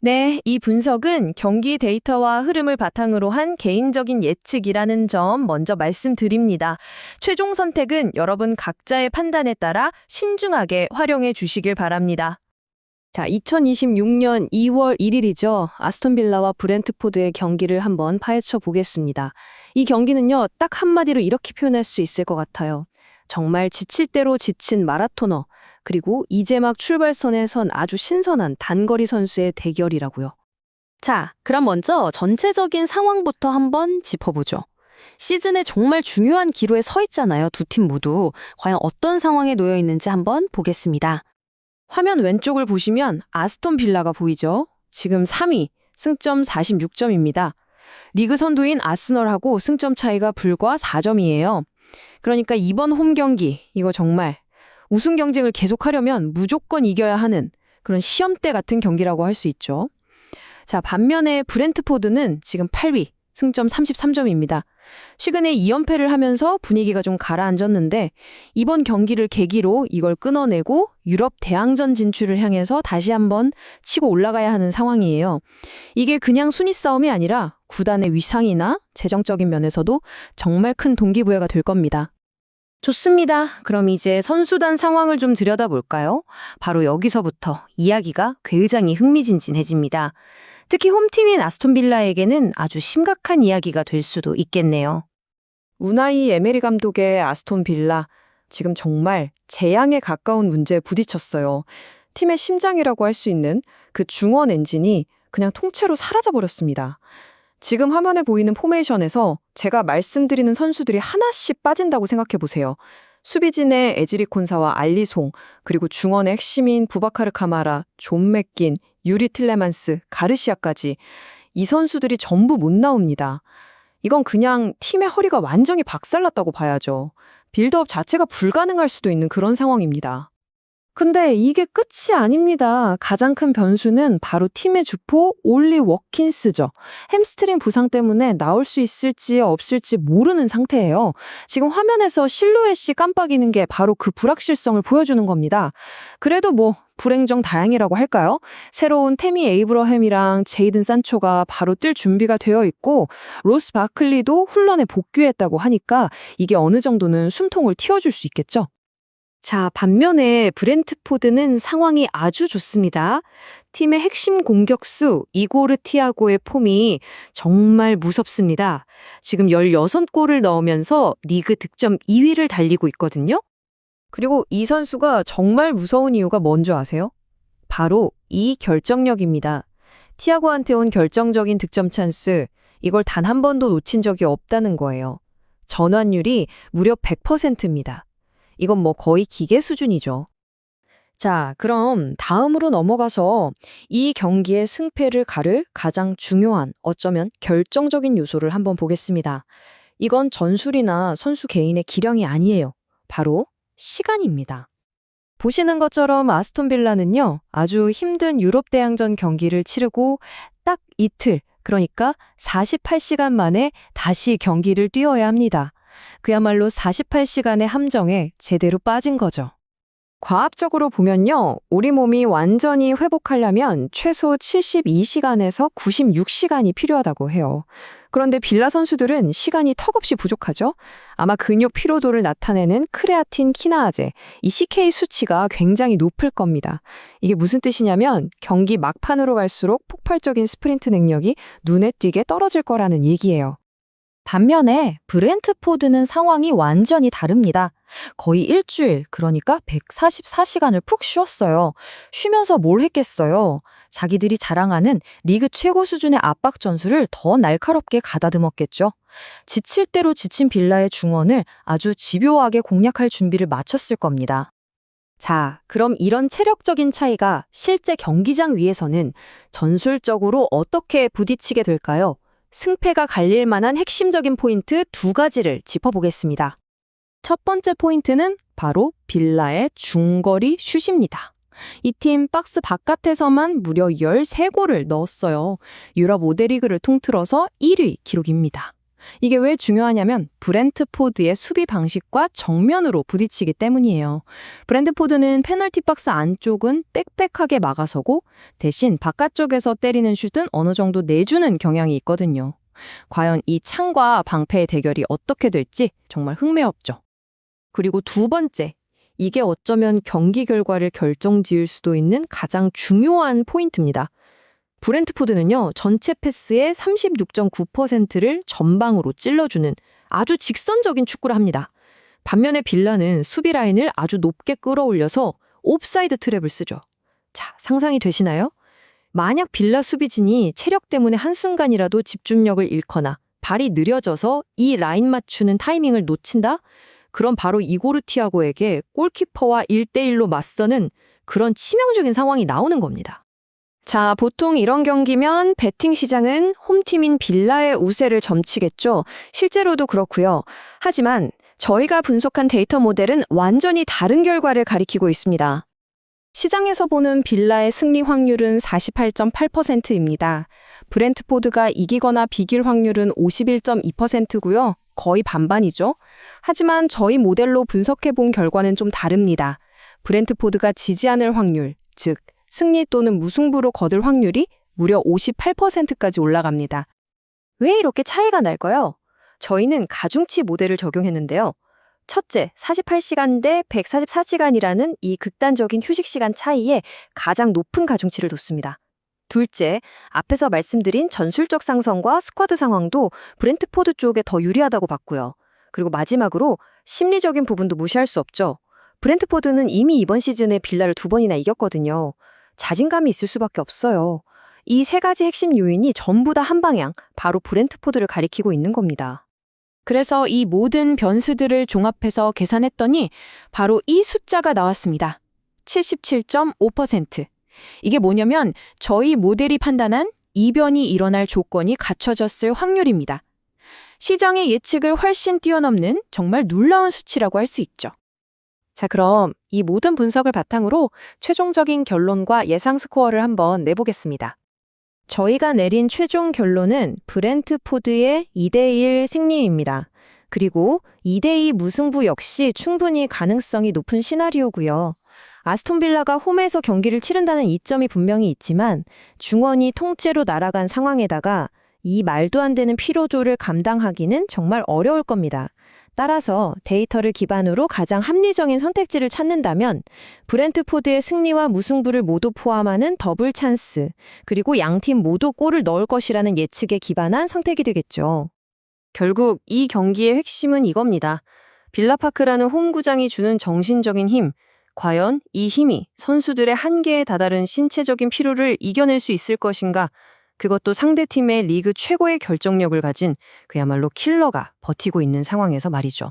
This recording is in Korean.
네, 이 분석은 경기 데이터와 흐름을 바탕으로 한 개인적인 예측이라는 점 먼저 말씀드립니다. 최종 선택은 여러분 각자의 판단에 따라 신중하게 활용해 주시길 바랍니다. 자, 2026년 2월 1일이죠. 아스톤 빌라와 브렌트포드의 경기를 한번 파헤쳐 보겠습니다. 이 경기는요, 딱 한마디로 이렇게 표현할 수 있을 것 같아요. 정말 지칠 대로 지친 마라토너, 그리고 이제 막 출발선에 선 아주 신선한 단거리 선수의 대결이라고요. 자, 그럼 먼저 전체적인 상황부터 한번 짚어보죠. 시즌에 정말 중요한 기로에 서 있잖아요, 두 팀 모두. 과연 어떤 상황에 놓여 있는지 한번 보겠습니다. 화면 왼쪽을 보시면 아스톤 빌라가 보이죠? 지금 3위, 승점 46점입니다. 리그 선두인 아스널하고 승점 차이가 불과 4점이에요. 그러니까 이번 홈 경기, 이거 정말 우승 경쟁을 계속하려면 무조건 이겨야 하는 그런 시험대 같은 경기라고 할 수 있죠. 자, 반면에 브렌트포드는 지금 8위, 승점 33점입니다. 최근에 2연패를 하면서 분위기가 좀 가라앉았는데 이번 경기를 계기로 이걸 끊어내고 유럽 대항전 진출을 향해서 다시 한번 치고 올라가야 하는 상황이에요. 이게 그냥 순위 싸움이 아니라 구단의 위상이나 재정적인 면에서도 정말 큰 동기부여가 될 겁니다. 좋습니다. 그럼 이제 선수단 상황을 좀 들여다볼까요? 바로 여기서부터 이야기가 굉장히 흥미진진해집니다. 특히 홈팀인 아스톤 빌라에게는 아주 심각한 이야기가 될 수도 있겠네요. 우나이 에메리 감독의 아스톤 빌라, 지금 정말 재앙에 가까운 문제에 부딪혔어요. 팀의 심장이라고 할 수 있는 그 중원 엔진이 그냥 통째로 사라져 버렸습니다. 지금 화면에 보이는 포메이션에서 제가 말씀드리는 선수들이 하나씩 빠진다고 생각해 보세요. 수비진의 에지리 콘사와 알리송, 그리고 중원의 핵심인 부바카르 카마라, 존 맥긴, 유리 틸레만스, 가르시아까지 이 선수들이 전부 못 나옵니다. 이건 그냥 팀의 허리가 완전히 박살났다고 봐야죠. 빌드업 자체가 불가능할 수도 있는 그런 상황입니다. 근데 이게 끝이 아닙니다. 가장 큰 변수는 바로 팀의 주포 올리 워킨스죠. 햄스트링 부상 때문에 나올 수 있을지 없을지 모르는 상태예요. 지금 화면에서 실루엣이 깜빡이는 게 바로 그 불확실성을 보여주는 겁니다. 그래도 뭐 불행정 다행이라고 할까요? 새로운 테미 에이브러햄이랑 제이든 산초가 바로 뛸 준비가 되어 있고 로스 바클리도 훈련에 복귀했다고 하니까 이게 어느 정도는 숨통을 틔워줄 수 있겠죠. 자, 반면에 브렌트포드는 상황이 아주 좋습니다. 팀의 핵심 공격수 이고르 티아고의 폼이 정말 무섭습니다. 지금 16골을 넣으면서 리그 득점 2위를 달리고 있거든요. 그리고 이 선수가 정말 무서운 이유가 뭔지 아세요? 바로 이 결정력입니다. 티아고한테 온 결정적인 득점 찬스, 이걸 단 한 번도 놓친 적이 없다는 거예요. 전환율이 무려 100%입니다. 이건 뭐 거의 기계 수준이죠. 자, 그럼 다음으로 넘어가서 이 경기의 승패를 가를 가장 중요한, 어쩌면 결정적인 요소를 한번 보겠습니다. 이건 전술이나 선수 개인의 기량이 아니에요. 바로 시간입니다. 보시는 것처럼 아스톤 빌라는요, 아주 힘든 유럽 대항전 경기를 치르고 딱 이틀, 그러니까 48시간 만에 다시 경기를 뛰어야 합니다. 그야말로 48시간의 함정에 제대로 빠진 거죠. 과학적으로 보면요, 우리 몸이 완전히 회복하려면 최소 72시간에서 96시간이 필요하다고 해요. 그런데 빌라 선수들은 시간이 턱없이 부족하죠? 아마 근육 피로도를 나타내는 크레아틴 키나아제, 이 CK 수치가 굉장히 높을 겁니다. 이게 무슨 뜻이냐면 경기 막판으로 갈수록 폭발적인 스프린트 능력이 눈에 띄게 떨어질 거라는 얘기예요. 반면에 브렌트포드는 상황이 완전히 다릅니다. 거의 일주일, 그러니까 144시간을 푹 쉬었어요. 쉬면서 뭘 했겠어요? 자기들이 자랑하는 리그 최고 수준의 압박 전술을 더 날카롭게 가다듬었겠죠. 지칠 대로 지친 빌라의 중원을 아주 집요하게 공략할 준비를 마쳤을 겁니다. 자, 그럼 이런 체력적인 차이가 실제 경기장 위에서는 전술적으로 어떻게 부딪히게 될까요? 승패가 갈릴 만한 핵심적인 포인트 두 가지를 짚어보겠습니다. 첫 번째 포인트는 바로 빌라의 중거리 슛입니다. 이 팀 박스 바깥에서만 무려 13골을 넣었어요. 유럽 5대 리그를 통틀어서 1위 기록입니다. 이게 왜 중요하냐면 브렌트포드의 수비 방식과 정면으로 부딪히기 때문이에요. 브렌트포드는 페널티 박스 안쪽은 빽빽하게 막아서고 대신 바깥쪽에서 때리는 슛은 어느 정도 내주는 경향이 있거든요. 과연 이 창과 방패의 대결이 어떻게 될지 정말 흥미롭죠. 그리고 두 번째, 이게 어쩌면 경기 결과를 결정지을 수도 있는 가장 중요한 포인트입니다. 브렌트포드는요, 전체 패스의 36.9%를 전방으로 찔러주는 아주 직선적인 축구를 합니다. 반면에 빌라는 수비 라인을 아주 높게 끌어올려서 옵사이드 트랩을 쓰죠. 자, 상상이 되시나요? 만약 빌라 수비진이 체력 때문에 한순간이라도 집중력을 잃거나 발이 느려져서 이 라인 맞추는 타이밍을 놓친다? 그럼 바로 이고르 티아고에게 골키퍼와 1대1로 맞서는 그런 치명적인 상황이 나오는 겁니다. 자, 보통 이런 경기면 베팅 시장은 홈팀인 빌라의 우세를 점치겠죠. 실제로도 그렇고요. 하지만 저희가 분석한 데이터 모델은 완전히 다른 결과를 가리키고 있습니다. 시장에서 보는 빌라의 승리 확률은 48.8%입니다. 브렌트포드가 이기거나 비길 확률은 51.2%고요. 거의 반반이죠. 하지만 저희 모델로 분석해 본 결과는 좀 다릅니다. 브렌트포드가 지지 않을 확률, 즉 승리 또는 무승부로 거둘 확률이 무려 58%까지 올라갑니다. 왜 이렇게 차이가 날까요? 저희는 가중치 모델을 적용했는데요. 첫째, 48시간 대 144시간이라는 이 극단적인 휴식 시간 차이에 가장 높은 가중치를 뒀습니다. 둘째, 앞에서 말씀드린 전술적 상성과 스쿼드 상황도 브렌트포드 쪽에 더 유리하다고 봤고요. 그리고 마지막으로 심리적인 부분도 무시할 수 없죠. 브렌트포드는 이미 이번 시즌에 빌라를 두 번이나 이겼거든요. 자신감이 있을 수밖에 없어요. 이 세 가지 핵심 요인이 전부 다 한 방향, 바로 브렌트포드를 가리키고 있는 겁니다. 그래서 이 모든 변수들을 종합해서 계산했더니 바로 이 숫자가 나왔습니다. 77.5%. 이게 뭐냐면 저희 모델이 판단한 이변이 일어날 조건이 갖춰졌을 확률입니다. 시장의 예측을 훨씬 뛰어넘는 정말 놀라운 수치라고 할 수 있죠. 자, 그럼 이 모든 분석을 바탕으로 최종적인 결론과 예상 스코어를 한번 내보겠습니다. 저희가 내린 최종 결론은 브렌트포드의 2대1 승리입니다. 그리고 2대2 무승부 역시 충분히 가능성이 높은 시나리오고요. 아스톤빌라가 홈에서 경기를 치른다는 이점이 분명히 있지만 중원이 통째로 날아간 상황에다가 이 말도 안 되는 피로조를 감당하기는 정말 어려울 겁니다. 따라서 데이터를 기반으로 가장 합리적인 선택지를 찾는다면 브렌트포드의 승리와 무승부를 모두 포함하는 더블 찬스, 그리고 양팀 모두 골을 넣을 것이라는 예측에 기반한 선택이 되겠죠. 결국 이 경기의 핵심은 이겁니다. 빌라파크라는 홈구장이 주는 정신적인 힘, 과연 이 힘이 선수들의 한계에 다다른 신체적인 피로를 이겨낼 수 있을 것인가? 그것도 상대팀의 리그 최고의 결정력을 가진 그야말로 킬러가 버티고 있는 상황에서 말이죠.